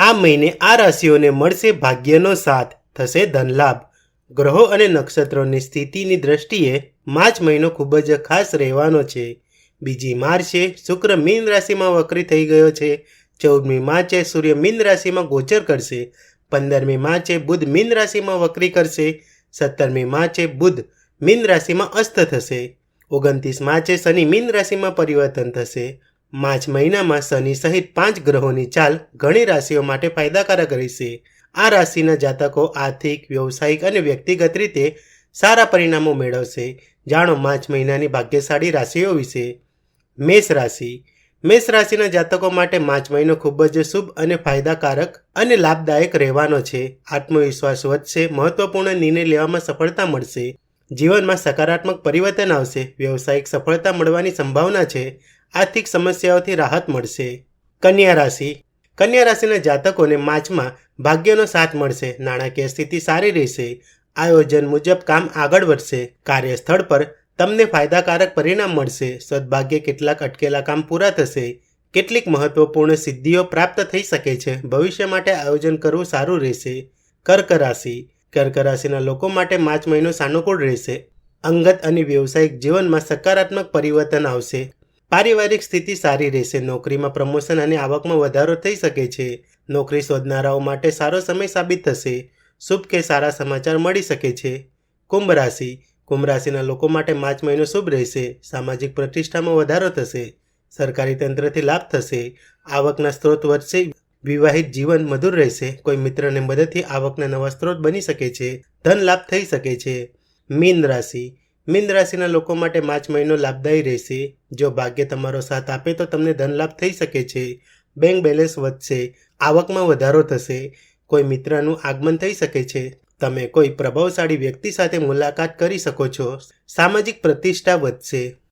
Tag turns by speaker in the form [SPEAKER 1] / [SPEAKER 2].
[SPEAKER 1] આ મહિને આ રાશિઓને મળશે ભાગ્યનો સાથ. થશે ધનલાભ. ગ્રહો અને નક્ષત્રોની સ્થિતિની દ્રષ્ટિએ માર્ચ મહિનો ખૂબ જ ખાસ રહેવાનો છે. બીજી માર્ચે શુક્ર મીન રાશિમાં વક્રી થઈ ગયો છે. ચૌદમી માર્ચે સૂર્ય મીન રાશિમાં ગોચર કરશે. પંદરમી માર્ચે બુધ મીન રાશિમાં વક્રી કરશે. સત્તરમી માર્ચે બુધ મીન રાશિમાં અસ્ત થશે. ઓગણત્રીસ માર્ચે શનિ મીન રાશિમાં પરિવર્તન થશે. માર્ચ મહિનામાં શનિ સહિત પાંચ ગ્રહોની ચાલ ઘણી રાશિઓ માટે ફાયદાકારક રહેશે. આ રાશિના જાતકો આર્થિક, વ્યવસાયિક અને વ્યક્તિગત રીતે સારા પરિણામો મેળવશે. જાણો માર્ચ મહિનાની ભાગ્યશાળી રાશિઓ વિશે. મેષ રાશિ. મેષ રાશિના જાતકો માટે માર્ચ મહિનો ખૂબ જ શુભ અને ફાયદાકારક અને લાભદાયક રહેવાનો છે. આત્મવિશ્વાસ વધશે, મહત્વપૂર્ણ નિર્ણય લેવામાં સફળતા મળશે. જીવનમાં સકારાત્મક પરિવર્તન આવશે, વ્યવસાયિક સફળતા મળવાની સંભાવના છે. આર્થિક સમસ્યાઓથી રાહત મળશે. કન્યા રાશિ. કન્યા રાશિના જાતકોને માર્ચમાં ભાગ્યનો સાથ મળશે. નાણાકીય સ્થિતિ સારી રહેશે. આયોજન મુજબ કામ આગળ વધશે. કાર્યસ્થળ પર તમને ફાયદાકારક પરિણામ મળશે. સદભાગ્ય કેટલાક અટકેલા કામ પૂરા થશે. કેટલીક મહત્વપૂર્ણ સિદ્ધિઓ પ્રાપ્ત થઈ શકે છે. ભવિષ્ય માટે આયોજન કરવું સારું રહેશે. કર્ક રાશિ. કર્ક રાશિના લોકો માટે માર્ચ મહિનો સાનુકૂળ રહેશે. અંગત અને વ્યવસાયિક જીવનમાં સકારાત્મક પરિવર્તન આવશે. પારિવારિક સ્થિતિ સારી રહેશે, નોકરીમાં પ્રમોશન અને આવકમાં વધારો થઈ શકે છે. નોકરી શોધનારાઓ માટે સારો સમય સાબિત થશે. શુભ કે સારા સમાચાર મળી શકે છે. કુંભ રાશિ. કુંભ રાશિના લોકો માટે માર્ચ મહિનો શુભ રહેશે. સામાજિક પ્રતિષ્ઠામાં વધારો થશે. સરકારી તંત્રથી લાભ થશે. આવકના સ્ત્રોત વધશે વિવાહિત જીવન મધુર રહેશે. કોઈ મિત્રને મદદથી આવકના નવા સ્ત્રોત બની શકે છે. ધન લાભ થઈ શકે છે. મીન રાશિ. મીન રાશિના લોકો માટે માર્ચ મહિનો લાભદાયી રહેશે. જો ભાગ્ય તમારો સાથ આપે તો તમને ધન લાભ થઈ શકે છે. બેંક બેલેન્સ વધશે. આવકમાં વધારો થશે. કોઈ મિત્રનું આગમન થઈ શકે છે. તમે કોઈ પ્રભાવશાળી વ્યક્તિ સાથે મુલાકાત કરી શકો છો. સામાજિક પ્રતિષ્ઠા વધશે.